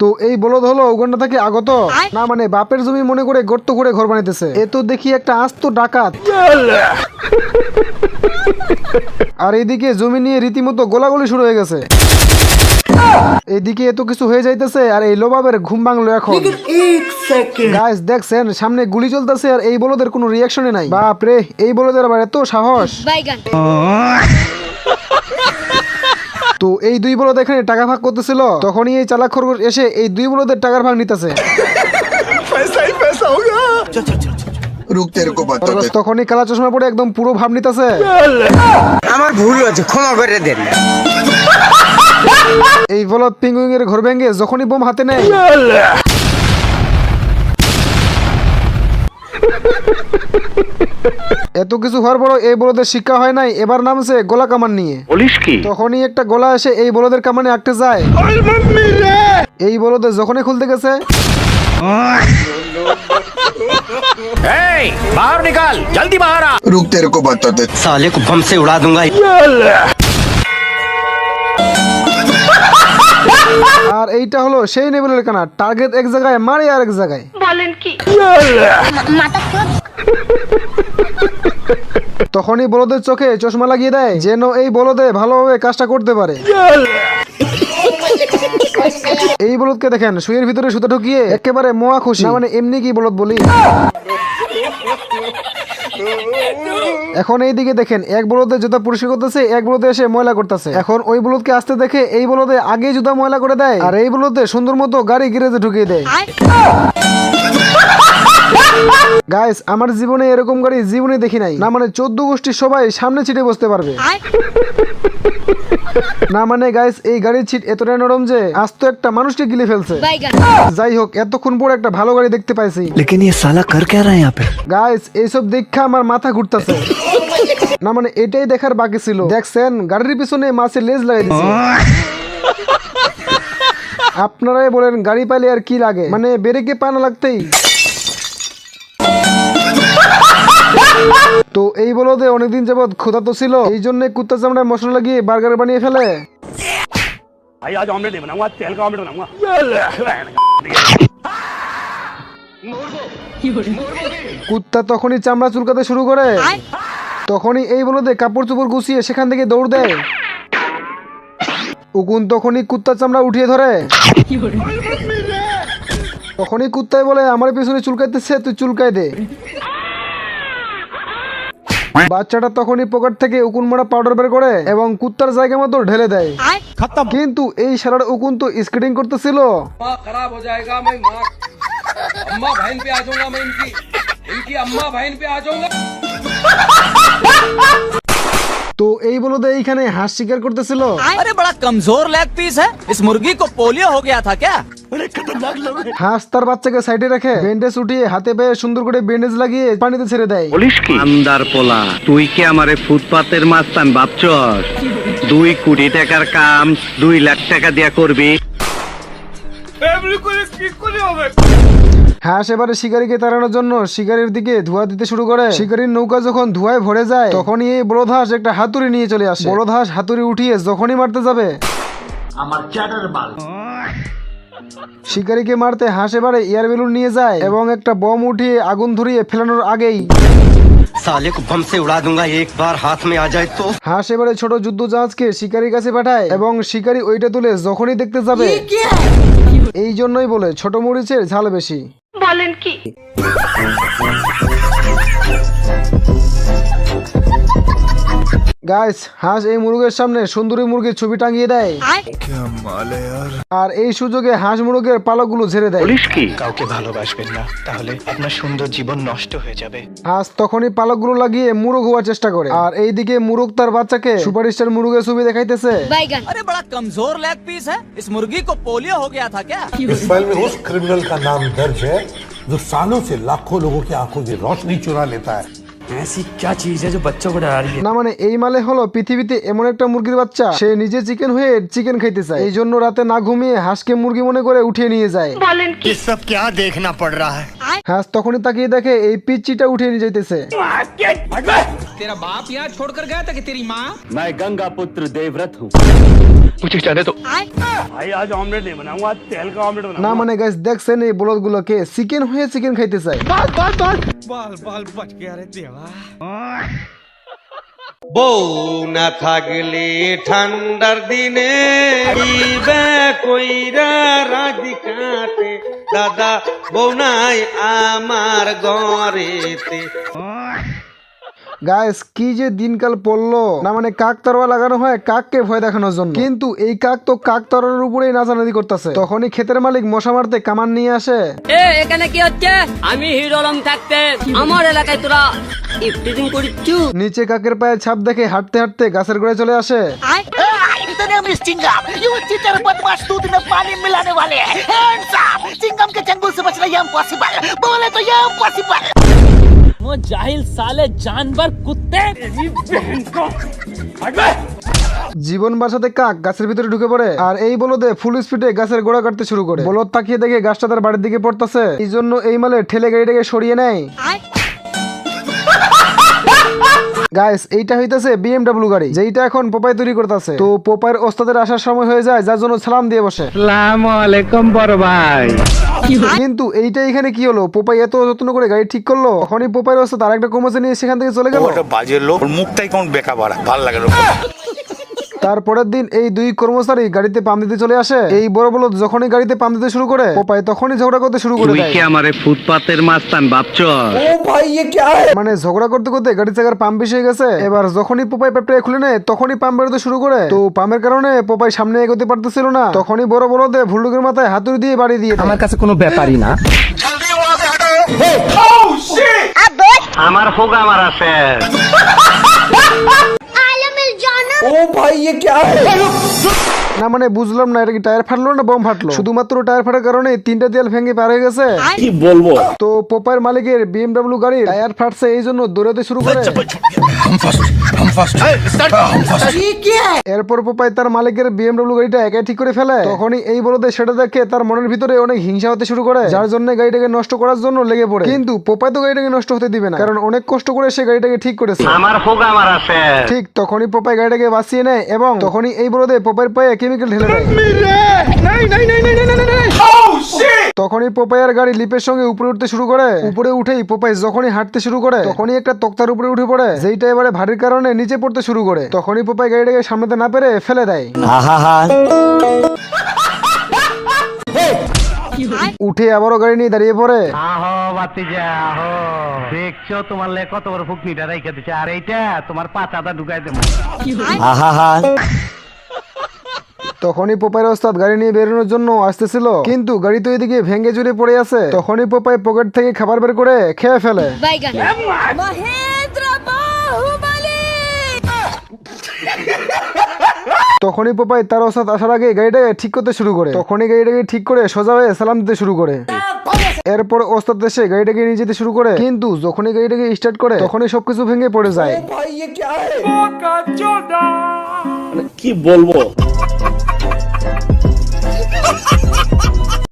তো এই বলদ হলো উগান্ডা থেকে আগত। না মানে বাপের জমি মনে করে গর্ত করে ঘর বানাইতেছে। এ তো দেখি একটা আস্ত ডাকাত। আর এইদিকে জমি নিয়ে রীতিমতো গোলাগুলি শুরু হয়ে গেছে। এইদিকে এত কিছু হয়ে যাইতেছে আর এই লোবাবের ঘুম ভাঙলো এখন। গাইস দেখছেন সামনে গুলি চলতেছে আর এই বলদের কোনো রিয়াকশনে নাই। বাপ রে এই বলদের আবার এত সাহস। তো এই দুই বলদ এখানে টাকা ভাগ করতেছিল তখনই এই চালাক খরগোশ এসে এই দুই বলদের টাকার ভাগ নিতেছে। তখনই কালা চশমা পরে একদম পুরো ভাব নিতেছে। আমার ভুল হয়েছে ক্ষমা করে দেন। এই বলদ পিঙ্গুইং এর ঘর ভেঙে যখনই বোম হাতে নেয়। এত কিছু হওয়ার পরও এই বলদের শিক্ষা হয় নাই এবার নামছে গোলা কামান নিয়ে বলিস কি তখনই একটা গোলা এসে এই বলদের কামানে আটকে যায় এই বলদে যখনই খুলতে গেছে এই বাহর নিকাল জলদি বাহর आ रुक तेरे को बताते साले को बम से उड़ा दूंगा আর এইটা হলো সেই নেবেলের কানা টার্গেট এক জায়গায় মারে আর এক জায়গায় বলেন কি তখনই বলদের চোখে চশমা লাগিয়ে দেয়, যেন এই বলদে ভালোভাবে কাজটা করতে পারে। এই বলদকে দেখেন, শুয়ের ভিতরে সুতা ঢুকিয়ে একেবারে মোয়া খুশি। মানে এমনি কি বলদ বলি? এখন এই দিকে দেখেন, এক বলদে জুতা পরিষ্কার করতেছে, এক বলদে এসে ময়লা করতেছে। এখন ওই বলদকে আসতে দেখে এই বলদে আগে জুতা ময়লা করে দেয়, আর এই বলদে সুন্দর মতো গাড়ি গ্যারেজে ঢুকিয়ে দেয়। গাইস আমার জীবনে এরকম গাড়ি জীবনে দেখি নাই না মানে চোদ্দ গোষ্ঠী সবাই সামনে ছিটে বসতে পারবে না মানে গাইস এই গাড়ির ছিট এতটাই নরম যে আস্ত একটা মানুষকে গিলে ফেলছে বাইগান যাই হোক এতক্ষণ পর একটা ভালো গাড়ি দেখতে পাইছি लेकिन ये साला कर क्या रहा है यहाँ पे গাইস এইসব দেখা আমার মাথা ঘুরতেছে না মানে এটাই দেখার বাকি ছিল দেখছেন গাড়ির পিছনে মাছের লেজ লাগাই দিছে আপনারাই বলেন গাড়ি পাইলে আর কি লাগে মানে ব্রেকে পা না লাগতেই তো এই বলো যে অনেকদিন যাবৎ ক্ষুধা তো ছিল এই জন্য কুত্তা চামড়ায় মশলা লাগিয়ে বার্গার বানিয়ে ফেলে। ভাই আজ অমলেট বানাবো তেল কা অমলেট বানাবো। কুত্তা তখনই চামড়া চুলকাতে শুরু করে। তখনই এই বলো বলদে কাপড় চোপড় গুছিয়ে সেখান থেকে দৌড় দেয় উকুন তখনই কুত্তা চামড়া উঠিয়ে ধরে। তখনই কুত্তায় বলে আমার পিছনে চুলকাইতেছে তুই চুলকাই দে। বাচ্চাটা তখনই পকেট থেকে উকুন মারা পাউডার বের করে এবং কুত্তার জায়গা মতো ঢেলে দেয় কিন্তু এই সারার উকুন তো স্কেটিং করতেছিল माँ खराब हो जाएगा मैं माँ अम्मा बहन पे आ जाऊंगा मैं इनकी इनकी अम्मा बहन पे आ जाऊंगा তো এই বলদ এইখানে হাঁস শিকার করতেছিল। আরে বড় কমজোর লেগ পিস হ্যাঁ? মুরগি কো পোলিও হো গয়া থা ক্যা? হাঁস তার বাচ্চাকে সাইডে রেখে ব্যান্ডেজ উঠিয়ে হাতে পেয়ে সুন্দর করে ব্যান্ডেজ লাগিয়ে পানিতে ছেড়ে দেয়। বলিস কি? আন্দার পোলা তুই কি আমারে ফুটপাতের মাস্তান ভাবছস? দুই কোটি টাকার কাম দুই লাখ টাকা দিয়া করবি। এভরি করে কি করে হবে? হাঁস এবারে শিকারীকে তাড়ানোর জন্য শিকারীর দিকে ধোয়া দিতে শুরু করে। শিকারীর নৌকা যখন ধোঁয়ায় ভরে যায় তখনই এই বড়ধাস হাঁস একটা হাতুড়ি নিয়ে চলে আসে। বড়ধাস হাঁস হাতুড়ি উঠিয়ে যখনই মারতে যাবে আমার চ্যাটার বাল। শিকারীকে মারতে হাঁস এবারে এয়ার বেলুন নিয়ে যায় এবং একটা বম উঠিয়ে আগুন ধরিয়ে ফেলানোর আগেই হাঁস এবারে ছোট যুদ্ধ জাহাজকে শিকারীর কাছে পাঠায় এবং শিকারী ওইটা তুলে যখনই দেখতে যাবে। এই জন্যই বলে ছোট মরিচের ঝাল বেশি। বলেন কি গাইস হাঁস এই মুরগের সামনে সুন্দরী মুরগির ছবি টাঙিয়ে দেয় আর এই সুযোগে হাঁস মুরগের পালকগুলো ঝেড়ে দেয় বলিস কি কাউকে ভালোবাসবেন না তাহলে আপনার সুন্দর জীবন নষ্ট হয়ে যাবে হাঁস তখনই পালকগুলো লাগিয়ে মুরগ হওয়ার চেষ্টা করে আর এইদিকে মুরগ তার বাচ্চাকে সুপারস্টার মুরগের ছবি দেখাইতেছে বাইগান अरे बड़ा कमजोर लेग पीस है इस मुर्गी को पोलियो हो गया था क्या इस फाइल में उस क्रिमिनल का नाम दर्ज है जो सालों से लाखों लोगों की आंखों की रोशनी चुरा लेता है ऐसी क्या चीज है जो बच्चों को डरा रही है না মানে এই মালে হলো পৃথিবীতে এমন একটা মুরগির বাচ্চা সে নিজে চিকেন হয়ে চিকেন খাইতে চায় এই জন্য রাতে না ঘুমিয়ে হাঁসকে মুরগি মনে করে উঠিয়ে নিয়ে যায় বলেন কি सब क्या देखना पड़ रहा है হাঁস তখনই তাকিয়ে দেখে এই পিচ্চিটা উঠিয়ে নিয়ে যাইতেছে तेरा बाप यहाँ छोड़कर गया था कि तेरी माँ मैं गंगा पुत्र देवव्रत हूँ না মানে গাইস দেখছেন এই বলদ গুলোকে চিকেন হয়ে চিকেন খাইতে চায় বউ না থাকলে ঠান্ডার দিনে ইবে কইরা রাজি কাটে দাদা বউ নাই আমার ঘরেতে গাইস কি যে দিনকাল পড়ল। না মানে কাক তরোয়া লাগানো হয় কাককে ভয় দেখানোর জন্য। কিন্তু এই কাক তো কাক তরোয়ার উপরেই নাচানাচি করতেছে। তখনই ক্ষেতের মালিক মশা মারতে কামান নিয়ে আসে। এ এখানে কি হচ্ছে? আমি হিরো থাকতে। আমার এলাকায় তোরা ইফটিজিং করিচ্ছু। নিচে কাকের পায়ে ছাপ দেখে হাঁটতে হাঁটতে গাছের গোড়ায় চলে আসে। वो जाहिल साले जानवर कुत्ते জীবন বাঁচাতে কাক গাছের ভিতরে ঢুকে পড়ে আর এই বলদে ফুল স্পিডে গাছের গোড়া কাটতে শুরু করে বলদ তাকিয়ে দেখে গাছটা তার বাড়ির দিকে পড়তেছে এই জন্য এই মালে ঠেলে গাড়িটাকে সরিয়ে নেয় গাইস এইটা হইতাছে বিএমডাব্লিউ গাড়ি যেইটা এখন পোপাই তৈরি করতেছে। তো পোপাইয়ের ওস্তাদের আসার সময় হয়ে যায় যার জন্য সালাম দিয়ে বসে। সালাম আলাইকুম বড় ভাই। কিন্তু এইটা এখানে কি হলো? পোপাই এত যত্ন করে গাড়ি ঠিক করল? তখনই পোপাইয়ের ওস্তাদ আরেকটা কমেছে নিয়ে সেখান থেকে চলে গেল। বাজে লোক মুখটাই কোন বেকা বাড়া ভালো লাগে লোক তারপরের দিন এই দুই কর্মচারী গাড়িতে পাম দিতে চলে আসে। এই বড় বলদ যখনই গাড়িতে পাম দিতে শুরু করে পোপাই তখনই ঝগড়া করতে শুরু করে দেয়। কি আমারে ফুটপাতের মাস্তান ভাবছস মানে ঝগড়া করতে করতে গাড়ি চাকার পাম্প বেশি গেছে। এবার যখনই পোপাই পেপটা খুলে নেয় তখনই পাম্প বেরোতে শুরু করে। তো পাম্পের কারণে পোপাই সামনে এগোতে পারতেছিল না। তখনই বড় বড়দে ভুল্লুকের মাথায় হাতুড়ি দিয়ে বাড়ি দিয়ে আমার কাছে কোনো ব্যাপারই না। আমার হোক আমার আছে না মানে বুঝলাম না এটা কি টায়ার ফাটলো না বম ফাটলো? শুধুমাত্র টায়ার ফাটার কারণে তিনটা দেয়াল ভেঙে পার হয়ে গেছে। কি বলব? তো পোপাইয়ের মালিকের বিএমডব্লিউ গাড়ির টায়ার ফাটছে এই জন্য দৌড়াতে শুরু করে। এরপর পোপাই তার মালিকের বিএমডব্লিউ গাড়িটা একাই ঠিক করে ফেলে। তখনই এই বলতে সেটা দেখে তার মনের ভিতরে অনেক হিংসা হতে শুরু করে যার জন্য গাড়িটাকে নষ্ট করার জন্য লেগে পড়ে। কিন্তু পোপাই তো গাড়িটাকে নষ্ট হতে দিবে না কারণ অনেক কষ্ট করে সে গাড়িটাকে ঠিক করেছে। আমার ঠিক তখনই পোপাই গাড়িটাকে বাঁচিয়ে নেয় এবং তখনই এই বলদে পোপাইয়ের পায়ে কেমিক্যাল ঢেলে তখনই পোপাইয়ের গাড়ি লিপের সঙ্গে উপরে উঠতে শুরু করে। উপরে উঠেই পোপাই যখনই হাঁটতে শুরু করে, তখনই একটা তক্তার উপরে উঠে পড়ে, যেইটা এবারে ভারীর কারণে নিচে পড়তে শুরু করে। তখনই পোপাই গাড়িটাকে সামনেতে না পেরে ফেলে দেয়। উঠে আবারও গাড়ি নিয়ে দাঁড়িয়ে পড়ে। আহো বাতিজা আহো। দেখছ তোমার লে কত বড় ফুকনিটা রেখে দিচ্ছে আর এইটা তোমার পাতাটা ঢুকাই দেবো। তখনই পোপাইয়ের ওস্তাদ গাড়ি নিয়ে বেরোনোর জন্য আসতেছিল। কিন্তু গাড়ি তো এদিকে ভেঙে জুড়ে পড়ে আছে। তখনই পোপাই পকেট থেকে খাবার বের করে খেয়ে ফেলে। তখনই পোপাই তার ওসাদ আসার আগে গাড়িটাকে ঠিক করতে শুরু করে। তখনই গাড়িটাকে ঠিক করে সোজা হয়ে সালাম দিতে শুরু করে। এরপর ওস্তাদ এসে গাড়িটাকে নিয়ে যেতে শুরু করে। কিন্তু যখনই গাড়িটাকে স্টার্ট করে, তখনই সবকিছু ভেঙে পড়ে যায়। কি বলব?